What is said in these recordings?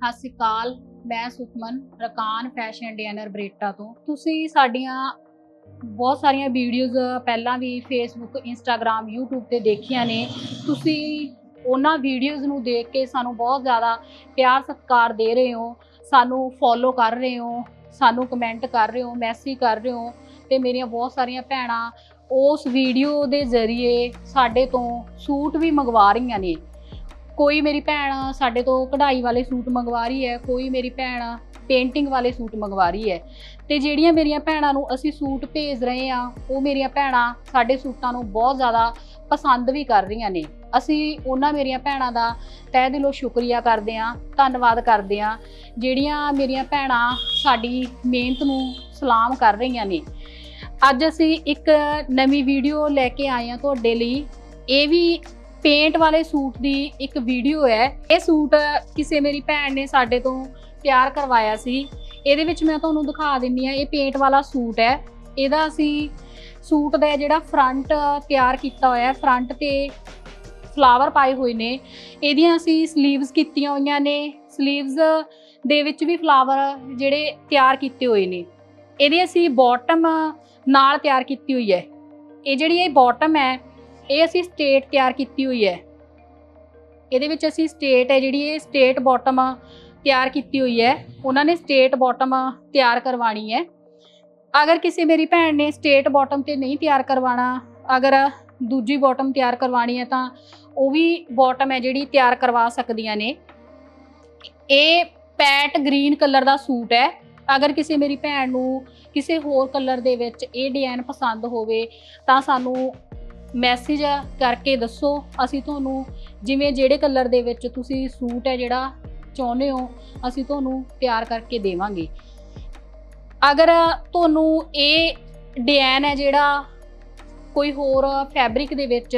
ਸਤਿ ਸ਼੍ਰੀ ਅਕਾਲ, ਮੈਂ ਸੁਖਮਨ, ਰਕਾਨ ਫੈਸ਼ਨ ਡਿਜ਼ਾਈਨਰ ਬਰੇਟਾ ਤੋਂ। ਤੁਸੀਂ ਸਾਡੀਆਂ ਬਹੁਤ ਸਾਰੀਆਂ ਵੀਡੀਓਜ਼ ਪਹਿਲਾਂ ਵੀ ਫੇਸਬੁੱਕ ਇੰਸਟਾਗ੍ਰam YouTube ਤੇ ਦੇਖੀਆਂ ਨੇ। ਤੁਸੀਂ ਉਹਨਾਂ ਵੀਡੀਓਜ਼ ਨੂੰ ਦੇਖ ਕੇ ਸਾਨੂੰ ਬਹੁਤ ਜ਼ਿਆਦਾ ਪਿਆਰ, ਸਤਿਕਾਰ ਦੇ ਰਹੇ ਹੋ। ਸਾਨੂੰ ਫੋਲੋ ਕਰ ਰਹੇ ਹੋ, ਸਾਨੂੰ ਕਮੈਂਟ ਕਰ ਰਹੇ ਹੋ ਮੈਸੇਜ ਕਰ ਰਹੇ ਹੋ ਤੇ ਮੇਰੀਆਂ ਬਹੁਤ ਸਾਰੀਆਂ ਭੈਣਾਂ ਉਸ ਵੀਡੀਓ ਦੇ ਜ਼ਰੀਏ ਸਾਡੇ ਤੋਂ ਸੂਟ ਵੀ ਮੰਗਵਾ ਰਹੀਆਂ ਨੇ। ਕੋਈ ਮੇਰੀ ਭੈਣ ਸਾਡੇ ਤੋਂ ਕਢਾਈ ਵਾਲੇ ਸੂਟ ਮੰਗਵਾ ਰਹੀ ਹੈ, ਕੋਈ ਮੇਰੀ ਭੈਣ ਪੇਂਟਿੰਗ ਵਾਲੇ ਸੂਟ ਮੰਗਵਾ ਰਹੀ ਹੈ। ਤੇ ਜਿਹੜੀਆਂ ਮੇਰੀਆਂ ਭੈਣਾਂ ਨੂੰ ਅਸੀਂ ਸੂਟ ਭੇਜ ਰਹੇ ਆ ਉਹ ਮੇਰੀਆਂ ਭੈਣਾਂ ਸਾਡੇ ਸੂਟਾਂ ਨੂੰ ਬਹੁਤ ਜ਼ਿਆਦਾ ਪਸੰਦ ਵੀ ਕਰ ਰਹੀਆਂ ਨੇ। ਅਸੀਂ ਉਹਨਾਂ ਮੇਰੀਆਂ ਭੈਣਾਂ ਦਾ ਤਹਿ ਦਿਲੋਂ ਸ਼ੁਕਰੀਆ ਕਰਦੇ ਆ ਧੰਨਵਾਦ ਕਰਦੇ ਆ ਜਿਹੜੀਆਂ ਮੇਰੀਆਂ ਭੈਣਾਂ ਸਾਡੀ ਮਿਹਨਤ ਨੂੰ ਸਲਾਮ ਕਰ ਰਹੀਆਂ ਨੇ। ਅੱਜ ਅਸੀਂ ਇੱਕ ਨਵੀਂ ਵੀਡੀਓ ਲੈ ਕੇ ਆਏ ਆ ਤੁਹਾਡੇ ਲਈ। ਇਹ ਵੀ ਪੇਂਟ ਵਾਲੇ ਸੂਟ ਦੀ ਇੱਕ ਵੀਡੀਓ ਹੈ। ਇਹ ਸੂਟ ਕਿਸੇ ਮੇਰੀ ਭੈਣ ਨੇ ਸਾਡੇ ਤੋਂ ਤਿਆਰ ਕਰਵਾਇਆ ਸੀ। ਇਹਦੇ ਵਿੱਚ ਮੈਂ ਤੁਹਾਨੂੰ ਦਿਖਾ ਦਿੰਨੀ ਆ ਇਹ ਪੇਂਟ ਵਾਲਾ ਸੂਟ ਹੈ। ਇਹਦਾ ਅਸੀਂ ਸੂਟ ਦਾ ਜਿਹੜਾ ਫਰੰਟ ਤਿਆਰ ਕੀਤਾ ਹੋਇਆ ਫਰੰਟ ਤੇ ਫਲਾਵਰ ਪਾਏ ਹੋਏ ਨੇ। ਇਹਦੀਆਂ ਅਸੀਂ ਸਲੀਵਸ ਕੀਤੀਆਂ ਹੋਈਆਂ ਨੇ। ਸਲੀਵਸ ਦੇ ਵਿੱਚ ਵੀ ਫਲਾਵਰ ਜਿਹੜੇ ਤਿਆਰ ਕੀਤੇ ਹੋਏ ਨੇ। ਇਹਦੇ ਅਸੀਂ ਬਾਟਮ ਨਾਲ ਤਿਆਰ ਕੀਤੀ ਹੋਈ ਹੈ। ਇਹ ਜਿਹੜੀ ਇਹ ਬਾਟਮ ਹੈ ਇਹ ਅਸੀਂ ਸਟੇਟ ਤਿਆਰ ਕੀਤੀ ਹੋਈ ਹੈ। ਇਹਦੇ ਵਿੱਚ ਅਸੀਂ ਸਟੇਟ ਹੈ ਜਿਹੜੀ ਇਹ ਸਟੇਟ ਬਾਟਮ ਤਿਆਰ ਕੀਤੀ ਹੋਈ ਹੈ। ਉਹਨਾਂ ਨੇ ਸਟੇਟ ਬਾਟਮ ਤਿਆਰ ਕਰਵਾਣੀ ਹੈ। ਅਗਰ ਕਿਸੇ ਮੇਰੀ ਭੈਣ ਨੇ ਸਟੇਟ ਬਾਟਮ ਤੇ ਨਹੀਂ ਤਿਆਰ ਕਰਵਾਣਾ, ਅਗਰ ਦੂਜੀ ਬਾਟਮ ਤਿਆਰ ਕਰਵਾਣੀ ਹੈ ਤਾਂ ਉਹ ਵੀ ਬਾਟਮ ਹੈ ਜਿਹੜੀ ਤਿਆਰ ਕਰਵਾ ਸਕਦੀਆਂ ਨੇ। ਇਹ ਪੈਟ ਗ੍ਰੀਨ ਕਲਰ ਦਾ ਸੂਟ ਹੈ। ਅਗਰ ਕਿਸੇ ਮੇਰੀ ਭੈਣ ਨੂੰ ਕਿਸੇ ਹੋਰ ਕਲਰ ਦੇ ਵਿੱਚ ਇਹ ਡਿਜ਼ਾਈਨ ਪਸੰਦ ਹੋਵੇ ਤਾਂ ਸਾਨੂੰ ਮੈਸੇਜ ਕਰਕੇ ਦੱਸੋ, ਅਸੀਂ ਤੁਹਾਨੂੰ ਜਿਵੇਂ ਜਿਹੜੇ ਕਲਰ ਦੇ ਵਿੱਚ ਤੁਸੀਂ ਸੂਟ ਹੈ ਜਿਹੜਾ ਚਾਹੁੰਦੇ ਹੋ, ਅਸੀਂ ਤੁਹਾਨੂੰ ਤਿਆਰ ਕਰਕੇ ਦੇਵਾਂਗੇ। ਅਗਰ ਤੁਹਾਨੂੰ ਇਹ ਡਿਜ਼ਾਈਨ ਹੈ ਜਿਹੜਾ ਕੋਈ ਹੋਰ ਫੈਬਰਿਕ ਦੇ ਵਿੱਚ,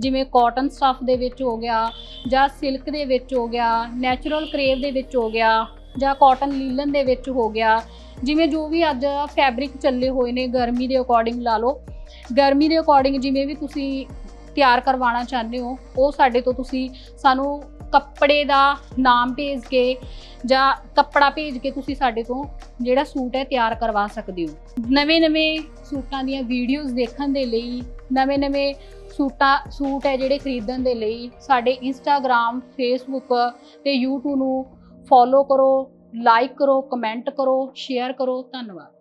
ਜਿਵੇਂ ਕਾਟਨ ਸਟਫ ਦੇ ਵਿੱਚ ਹੋ ਗਿਆ ਜਾਂ ਸਿਲਕ ਦੇ ਵਿੱਚ ਹੋ ਗਿਆ ਨੈਚੁਰਲ ਕਰੇਵ ਦੇ ਵਿੱਚ ਹੋ ਗਿਆ ਜਾਂ ਕਾਟਨ ਲੀਲਨ ਦੇ ਵਿੱਚ ਹੋ ਗਿਆ, ਜਿਵੇਂ ਜੋ ਵੀ ਅੱਜ ਫੈਬਰਿਕ ਚੱਲੇ ਹੋਏ ਨੇ, ਗਰਮੀ ਦੇ ਅਕੋਰਡਿੰਗ ਲਾ ਲਓ ਗਰਮੀ ਦੇ ਅਕੋਰਡਿੰਗ ਜਿਵੇਂ ਵੀ ਤੁਸੀਂ ਤਿਆਰ ਕਰਵਾਉਣਾ ਚਾਹੁੰਦੇ ਹੋ, ਉਹ ਸਾਡੇ ਤੋਂ ਤੁਸੀਂ ਸਾਨੂੰ ਕੱਪੜੇ ਦਾ ਨਾਮ ਭੇਜ ਕੇ ਜਾਂ ਕੱਪੜਾ ਭੇਜ ਕੇ ਤੁਸੀਂ ਸਾਡੇ ਤੋਂ ਜਿਹੜਾ ਸੂਟ ਹੈ ਤਿਆਰ ਕਰਵਾ ਸਕਦੇ ਹੋ। ਨਵੇਂ-ਨਵੇਂ ਸੂਟਾਂ ਦੀਆਂ ਵੀਡੀਓਜ਼ ਦੇਖਣ ਦੇ ਲਈ, ਨਵੇਂ-ਨਵੇਂ ਸੂਟਾਂ, ਸੂਟ ਹੈ ਜਿਹੜੇ ਖਰੀਦਣ ਦੇ ਲਈ ਸਾਡੇ ਇੰਸਟਾਗ੍ਰam ਫੇਸਬੁੱਕ ਤੇ YouTube ਨੂੰ ਫੋਲੋ ਕਰੋ ਲਾਈਕ ਕਰੋ ਕਮੈਂਟ ਕਰੋ ਸ਼ੇਅਰ ਕਰੋ, ਧੰਨਵਾਦ।